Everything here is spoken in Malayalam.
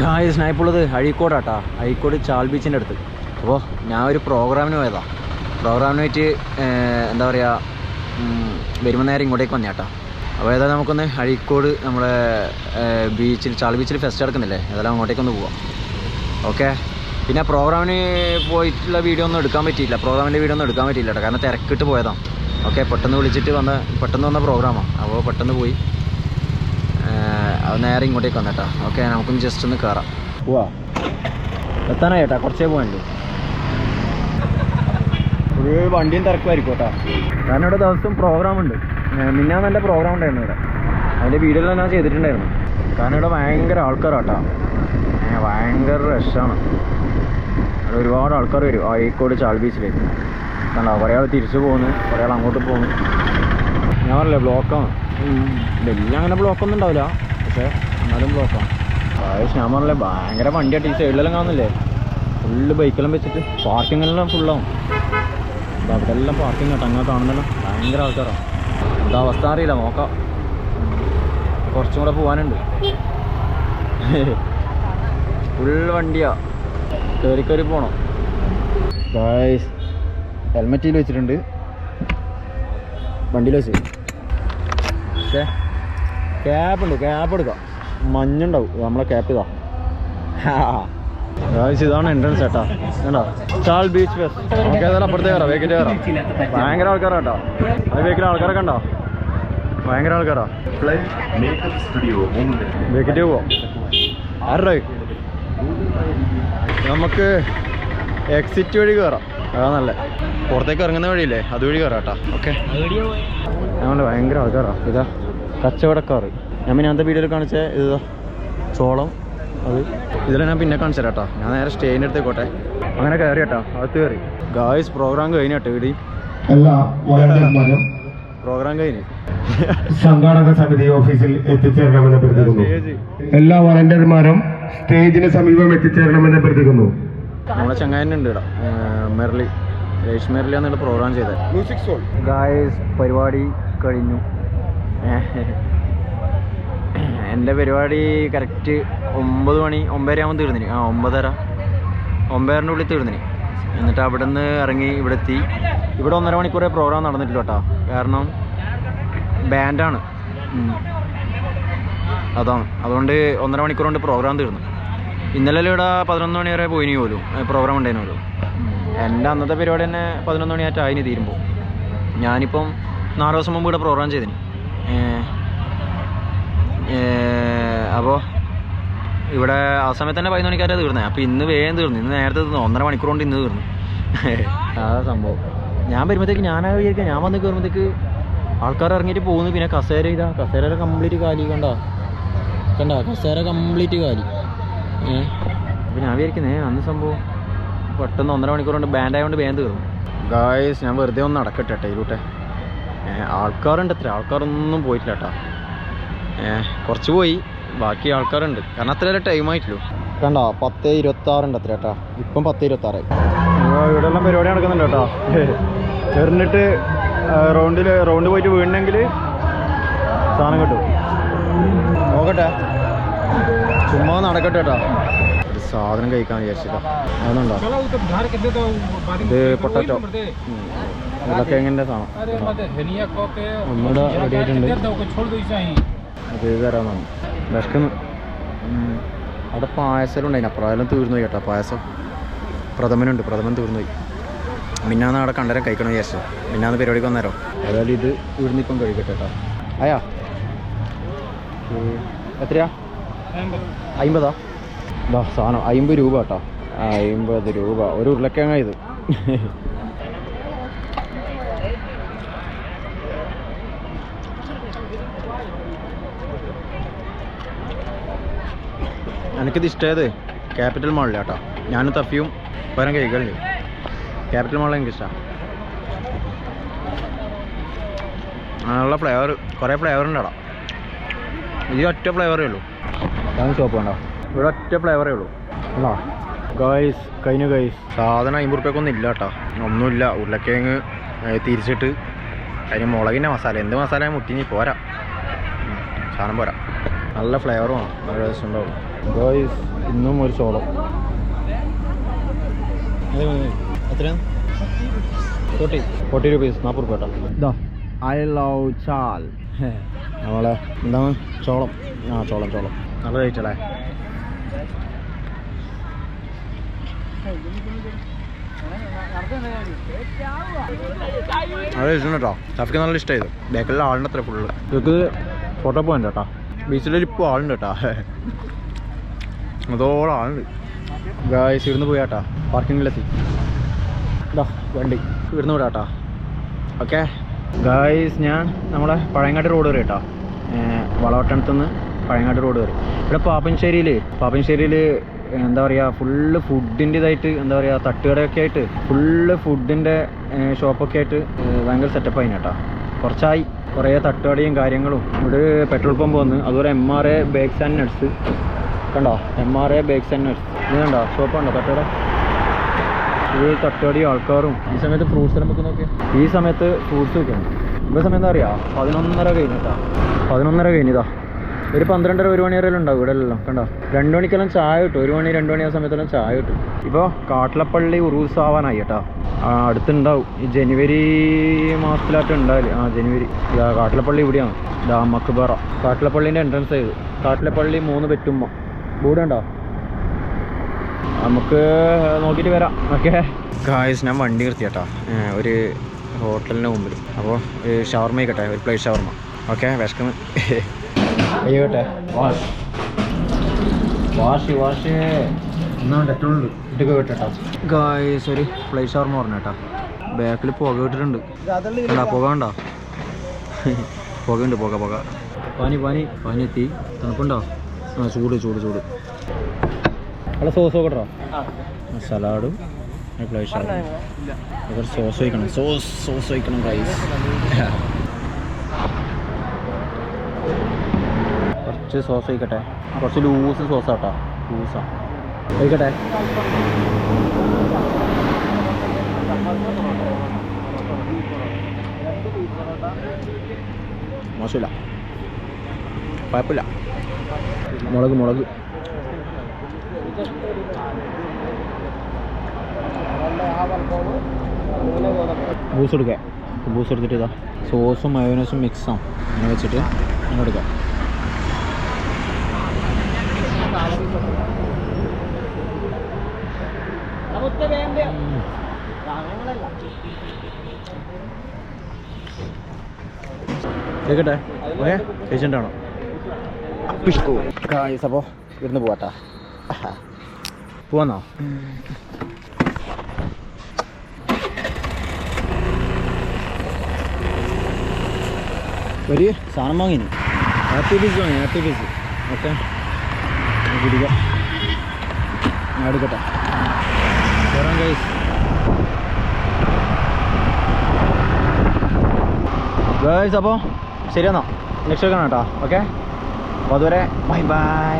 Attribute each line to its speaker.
Speaker 1: ഗായ സ്നൈപ്പുള്ളത്. അഴീക്കോടാട്ടാ. അഴീക്കോട് ചാൾ ബീച്ചിന്റെ അടുത്ത്. അപ്പോൾ ഞാൻ ഒരു പ്രോഗ്രാമിന് പോയതാണ് പ്രോഗ്രാമിനായിട്ട് എന്താ പറയുക വരുമ്പോൾ നേരം ഇങ്ങോട്ടേക്ക് വന്നേട്ടാ. അപ്പോൾ ഏതായാലും നമുക്കൊന്ന് അഴീക്കോട് നമ്മുടെ ബീച്ചിൽ ചാൾ ബീച്ചിൽ ഫെസ്റ്റ് നടക്കുന്നില്ലേ? ഏതായാലും അങ്ങോട്ടേക്കൊന്ന് പോവാം. ഓക്കെ? പിന്നെ പ്രോഗ്രാമിന് പോയിട്ടുള്ള വീഡിയോ ഒന്നും എടുക്കാൻ പറ്റിയില്ല. പ്രോഗ്രാമിന്റെ വീഡിയോ ഒന്നും എടുക്കാൻ പറ്റിയില്ല കേട്ടോ. കാരണം തിരക്കിട്ട് പോയതാണ് ഓക്കെ? പെട്ടെന്ന് വിളിച്ചിട്ട് വന്ന പെട്ടെന്ന് വന്ന പ്രോഗ്രാമാണ് അപ്പോൾ പെട്ടെന്ന് പോയി. അത് നേരെ ഇങ്ങോട്ടേക്ക് വന്നേട്ടാ. ഓക്കെ നമുക്കൊന്ന് ജസ്റ്റ് ഒന്ന് കയറാം പോവാ. എത്താനായി ചേട്ടാ കുറച്ചേ പോകണ്ടു ഒരു വണ്ടിയും തിരക്കുമായിരിക്കും കേട്ടോ കാരണം ഇവിടെ ദിവസം പ്രോഗ്രാം ഉണ്ട്. മിന്നാ നല്ല പ്രോഗ്രാം ഉണ്ടായിരുന്നു ഇവിടെ. അതിന്റെ വീഡിയോ എല്ലാം ഞാൻ ചെയ്തിട്ടുണ്ടായിരുന്നു. കാരണം ഇവിടെ ഭയങ്കര ആൾക്കാരാട്ടോ. ഏഹ് ഭയങ്കര റഷാണ് അവിടെ ഒരുപാട് ആൾക്കാർ വരും. അഴീക്കോട് ചാൾ ബീച്ചിലേക്ക് കണ്ടോ? കുറേ ആൾ തിരിച്ചു പോകുന്നു. കുറേ ആൾ അങ്ങോട്ട് പോകുന്നു. ഞാൻ പറഞ്ഞില്ലേ ബ്ലോക്കാണ് വലിയ അങ്ങനെ ബ്ലോക്കൊന്നും ഉണ്ടാവില്ല. പക്ഷേ എന്നാലും ബ്ലോക്കാണ് അതായത് ഞാൻ പറഞ്ഞില്ലേ ഭയങ്കര വണ്ടിയായിട്ട് ഈ സൈഡിലെല്ലാം കാണുന്നില്ലേ? ഫുള്ള് ബൈക്കെല്ലാം വെച്ചിട്ട് പാർക്കിങ്ങെല്ലാം ഫുള്ളാവും അവിടെ എല്ലാം പാർക്കിംഗ് കേട്ടോ അങ്ങനെ കാണുന്നല്ലോ. ഭയങ്കര ആൾക്കാരാണ് എന്താ അവസ്ഥ അറിയില്ല നോക്കാം. കുറച്ചും കൂടെ പോകാനുണ്ട് ഫുൾ വണ്ടിയാ. കയറി കയറി ഗായ്സ് ഹെൽമെറ്റിൽ വെച്ചിട്ടുണ്ട്. വണ്ടിയിൽ വെച്ച്. പക്ഷേ ക്യാബ് ഉണ്ട് ക്യാബ് എടുക്കാം. മഞ്ഞുണ്ടാവും നമ്മളെ ക്യാപ്പ് ഇതാ ഇതാണ് എൻട്രൻസ് ചേട്ടാ കേട്ടോ ചാൾ ബീച്ച് ഫെസ്റ്റ് നമുക്ക് ഏതായാലും അപ്പുറത്തേ കയറാം വേക്കിട്ട് കയറാം. ഭയങ്കര ആൾക്കാരാ കേട്ടോ. അത് വേക്കിൽ ആൾക്കാരൊക്കെ ഉണ്ടോ ഭയങ്കര ആൾക്കാരാ. വേക്കിട്ട് പോവാം. ആരുടെ? നമുക്ക് എക്സിറ്റ് വഴി കയറാം. അതാ നല്ല. പുറത്തേക്ക് ഇറങ്ങുന്ന വഴിയില്ലേ? അതുവഴി കയറാം കേട്ടോ. ഓക്കെ ഭയങ്കര ആൾക്കാരാ. ഇതാ. കച്ചവടക്കാർ. ഞാൻ പിന്നെ അന്നത്തെ വീഡിയോയിൽ കാണിച്ച ഇത് ചോളം അത് ഇതിലെ ഞാൻ പിന്നെ കാണിച്ചു തരാം കേട്ടോ ഞാൻ നേരെ സ്റ്റേജിന്റെ അടുത്തേക്കോട്ടെ അങ്ങനെ കയറി കേട്ടോ അകത്ത് കയറി. ഗായ്സ് പ്രോഗ്രാം കഴിഞ്ഞു കേട്ടോ ഇടി. പ്രോഗ്രാം കഴിഞ്ഞു.
Speaker 2: സംഘാടക സമിതി ഓഫീസിൽ എത്തിച്ചേരണമെന്ന്
Speaker 1: പ്രതികരിക്കുന്നു
Speaker 2: എല്ലാ വളണ്ടിയർമാരും സ്റ്റേജിന് സമീപം എത്തിച്ചേരണമെന്ന് പ്രതികരിക്കുന്നു
Speaker 1: നമ്മളെ ചങ്ങായനുണ്ട് ഇവിടെ. മെർലി. മെർലി എന്നുള്ള പ്രോഗ്രാം ചെയ്തത്.
Speaker 2: മ്യൂസിക് സോൾ
Speaker 1: ഗായ്സ് പരിപാടി കഴിഞ്ഞു. എന്റെ പരിപാടി കറക്റ്റ് ഒമ്പത് മണി ഒമ്പതര ആകുമ്പോൾ തീർന്നിന്. ആ ഒമ്പതര ഒമ്പതരന്റെ ഉള്ളിൽ തീർന്നിന്. എന്നിട്ട് അവിടെ നിന്ന് ഇറങ്ങി ഇവിടെ എത്തി ഇവിടെ ഒന്നര മണിക്കൂറേ പ്രോഗ്രാം നടന്നിട്ടില്ല കേട്ടോ. കാരണം ബാൻഡാണ് അതാണ്. അതുകൊണ്ട് ഒന്നര മണിക്കൂർ കൊണ്ട് പ്രോഗ്രാം തീർന്നു. ഇന്നലെ ഇവിടെ പതിനൊന്ന് മണി വരെ പോയിനി പോലും. പ്രോഗ്രാം ഉണ്ടായിരുന്നു പോലും. എന്റെ അന്നത്തെ പരിപാടി തന്നെ പതിനൊന്ന് മണിയായിട്ട് ആയിന് തീരുമ്പോൾ. ഞാനിപ്പം നാല് ദിവസം മുമ്പ് ഇവിടെ പ്രോഗ്രാം ചെയ്തിന്. അപ്പോൾ ഇവിടെ ആ സമയത്ത് തന്നെ പതിനൊന്ന് മണിക്കാരെ തീർന്നത് അപ്പോൾ ഇന്ന് വേഗം തീർന്നു. ഇന്ന് നേരത്തെ തീർന്നു. ഒന്നര മണിക്കൂർ കൊണ്ട് ഇന്ന് തീർന്നു. അതാ സംഭവം. ഞാൻ വരുമ്പോഴത്തേക്ക് ഞാനാ വിചാരിക്കാം ഞാൻ വന്ന് കയറുമ്പോഴത്തേക്ക് ആൾക്കാർ ഇറങ്ങിയിട്ട് പോകുന്നു. പിന്നെ കസേര ഇതാ. കസേര കംപ്ലീറ്റ് കാലി കണ്ട? കണ്ട? കസേര കംപ്ലീറ്റ് കാലി. ഏഹ് അപ്പോൾ ഞാൻ വിചാരിക്കുന്നേ അന്ന് സംഭവം പെട്ടെന്ന് ഒന്നര മണിക്കൂർ കൊണ്ട് ബാൻഡ് ആയതുകൊണ്ട് വേഗം തീർന്നു. ഗായ്സ് ഞാൻ വെറുതെ ഒന്ന് നടക്കട്ടെ കേട്ടോ ഏഹ് ആൾക്കാരുണ്ട് എത്ര ആൾക്കാരൊന്നും പോയിട്ടില്ല കേട്ടോ. കുറച്ച് പോയി. ബാക്കി ആൾക്കാരുണ്ട്. കാരണം അത്ര ടൈം ആയിട്ടില്ലൂ കണ്ടോ? പത്ത് ഇരുപത്തി ആറുണ്ട് അത്ര കേട്ടോ ഇപ്പം പത്ത് ഇരുപത്തി ആറ് ഇവിടെ എല്ലാം പരിപാടി നടക്കുന്നുണ്ട് കേട്ടോ. എറിഞ്ഞിട്ട് റൗണ്ടിൽ റൗണ്ട് പോയിട്ട് വീണെങ്കിൽ സാധനം കിട്ടും. നോക്കട്ടെ. ചുമ്മാ നടക്കട്ടെ കേട്ടോ ഒരു സാധനം കഴിക്കാൻ വിചാരിച്ചിട്ടാ. അതുണ്ടോ ഇത് പൊട്ടാറ്റോ. ഉരുളക്കിഴങ്ങിന്റെ സാധനം? ഒന്നുകൂടെ റെഡി ആയിട്ടുണ്ട്. അത് വിശക്കുന്നു ഉം. അവിടെ പായസം ഉണ്ടായിന് അപ്രായാലും തീർന്നു കേട്ടോ പായസം. പ്രഥമനുണ്ട് പ്രഥമൻ തീർന്നു പോയി മിന്നാന്ന് അവിടെ കണ്ടരം കഴിക്കണം വിചാരിച്ചു മിന്നാന്ന് പരിപാടിക്ക് വന്നേരോ? ഏതായാലും ഇത് ഇവിടുന്ന് ഇപ്പം കഴിക്കട്ടെ കേട്ടോ. അയാ എത്രയാ? അമ്പതാ സാധനം അമ്പത് രൂപ കേട്ടോ. അമ്പത് രൂപ. ഒരു ഉരുളക്കിഴങ്ങ ഇത്. എനിക്കിത് ഇഷ്ടമായത് ക്യാപിറ്റൽ മാളില്ല കേട്ടോ ഞാനും തഫിയും പരം കഴിക്കലുണ്ട് ക്യാപിറ്റൽ മാളിൽ എനിക്ക് ഇഷ്ടമാണ് നല്ല ഫ്ലേവർ കുറേ ഫ്ലേവർ ഉണ്ട് ഇത് ഒറ്റ ഫ്ലേവറേ ഉള്ളൂ. ഞാൻ ഷോപ്പ് വേണ്ട. ഇവിടെ ഒറ്റ ഫ്ലേവറേ ഉള്ളൂ. അല്ലോ ഗൈസ് കഴിഞ്ഞു ഗൈസ് സാധനം അമ്പത് റുപ്യക്കൊന്നും ഇല്ല കേട്ടോ ഒന്നുമില്ല. ഉരുളക്കിഴങ്ങ് തിരിച്ചിട്ട്. അതിന് മുളകിന്റെ മസാല. എന്ത് മസാല മുട്ടിഞ്ഞ് പോരാ. സാധനം പോരാ. നല്ല ഫ്ലേവറുമാണ് നല്ല രസമുണ്ടാവുള്ളൂ ഗോയ്സ് ഇന്നും ഒരു ചോളം. എത്രയാണ് ഫോർട്ടി. ഫോർട്ടി റുപ്പീസ് നാൽപ്പത് രൂപ കേട്ടോ. ഇതാ ഐ ലവ് ചാൽ നമ്മളെ എന്താണ്? ചോളം. ആ ചോളം ചോളം. നല്ല റേറ്റ് അല്ലേ? അത് ഇഷ്ടം കേട്ടോ. ഷാഫിക്ക് നല്ല ഇഷ്ടമായത് ബാക്കിലുള്ള ആളുണ്ട് അത്ര ഫുള്ള് ഇതൊക്കെ ഫോട്ടോ പോയിന്റ് കേട്ടോ ബീച്ചിലൊരു ഇപ്പോൾ ആളുണ്ട് കേട്ടോ അതോളം ആളുണ്ട് ഇരുന്ന് പോയാട്ടാ. പാർക്കിങ്ങിലെത്തി ഇതാ വണ്ടി. ഇവിടുന്ന് വിടാട്ടാ. ഓക്കെ ഗായ്സ് ഞാൻ നമ്മളെ പഴയങ്ങാട്ട് റോഡ് വരെ കേട്ടോ. വളവട്ടണത്തുനിന്ന് പഴയങ്ങാട്ട് റോഡ് വരെ. ഇവിടെ പാപ്പൻശ്ശേരിയിൽ പാപ്പൻശ്ശേരിയിൽ എന്താ പറയുക ഫുള്ള് ഫുഡിന്റെ ഇതായിട്ട് എന്താ പറയുക തട്ടുകടയൊക്കെ ആയിട്ട് ഫുള്ള് ഫുഡിന്റെ ഷോപ്പൊക്കെ ആയിട്ട് ഭയങ്കര സെറ്റപ്പ് ആയിന് കേട്ടോ. കുറച്ചായി. കുറേ തട്ടുകടയും കാര്യങ്ങളും. ഇവിടെ പെട്രോൾ പമ്പ് വന്ന് അതുപോലെ M R A bakes and nuts കണ്ടോ? M R A bakes and ഇത് കണ്ടോ? ഷോപ്പ് കണ്ടോ? തട്ടുകട ഈ തട്ടോടി ആൾക്കാറും ഈ സമയത്ത് ഫ്രൂട്ട്സ് നമുക്ക് നോക്കി ഈ സമയത്ത് ഫ്രൂട്ട്സ് വെക്കണം ഇപ്പോൾ സമയം എന്താ അറിയാ? പതിനൊന്നര കഴിഞ്ഞിട്ടാ. പതിനൊന്നര കഴിഞ്ഞതാ. ഒരു പന്ത്രണ്ടര ഒരു മണി വരെ ഉണ്ടാവും ഇവിടെ എല്ലാം കണ്ടോ? രണ്ട് മണിക്കെല്ലാം ചായ കിട്ടും. ഒരു മണി രണ്ട് മണി ആ സമയത്തെല്ലാം ചായ കിട്ടും. ഇപ്പോൾ കാട്ടിലപ്പള്ളി ഉറൂസ് ആവാനായി കേട്ടോ. ആ, അടുത്തുണ്ടാവും. ഈ ജനുവരി മാസത്തിലായിട്ട് ഉണ്ടാവില്ല ആ ജനുവരി. കാട്ടിലപ്പള്ളി ഇവിടെയാണ്. ഇതാ മക്ബറ കാട്ടിലപ്പള്ളീന്റെ എൻട്രൻസ് ചെയ്ത് കാട്ടിലപ്പള്ളി മൂന്ന് പെറ്റുമ്മ. ബോർഡ് ഉണ്ടോ നമുക്ക് നോക്കിയിട്ട് വരാം. ഓക്കെ. ഗായ്സ് ഞാൻ വണ്ടി നിർത്തി കേട്ടോ ഒരു ഹോട്ടലിന്റെ മുമ്പിൽ. അപ്പോൾ ഷവർമ ആയിക്കട്ടെ ഒരു പ്ലേറ്റ് ഷവർമ. ഓക്കെ വിശക്കുന്നു. അയ്യോട്ടെ വാഷ് വാഷ് വാഷ് വിട്ടോ ഗായ്സ് ഒരു പ്ലേറ്റ് ഷവർമ പറഞ്ഞു കേട്ടോ ബാക്കിൽ പുക വിട്ടിട്ടുണ്ട് കണ്ടാ പുക ഉണ്ടോ പുകയുണ്ട് പുക പുക. പനി പനി പനി എത്തി തണുപ്പുണ്ടോ? ആ ചൂട് ചൂട് ചൂട്. അവിടെ സോസ് നോക്കട്ടോ സലാഡും പ്ലേറ്റ് സോസ് വയ്ക്കണം സോസ് സോസ് വയ്ക്കണം റൈസ് കുറച്ച് സോസ് വയ്ക്കട്ടെ കുറച്ച് ലൂസ് സോസ് ആട്ടോ. ലൂസാ വയ്ക്കട്ടെ മോശമില്ല. കുഴപ്പമില്ല. മുളക് മുളക്. ബൂസ് എടുക്കാം ബൂസ് എടുത്തിട്ട് ഇതാ. സോസും മയോനസും ആവും അങ്ങനെ വെച്ചിട്ട് അങ്ങനെ എടുക്കാം കേക്കട്ടെ? ഓക്കെ കഴിച്ചിട്ടാണോ കായ്സ് അപ്പോൾ ഇവിടുന്ന് പോവാട്ടാ. പോവാന്നോ? ഒരു സാധനം വാങ്ങിനി. ഹാപ്പി പീസ് വാങ്ങി ഹാപ്പി പീസ് ഓക്കെ കുടിക്കാം ഞാൻ എടുക്കട്ടെ. വരാം കൈസ് ഗൈസ് അപ്പോൾ ശരിയെന്നാ? നെക്സ്റ്റ് വെക്കണം കേട്ടോ. ഓക്കെ. അപ്പോൾ അതുവരെ ബൈ ബൈ.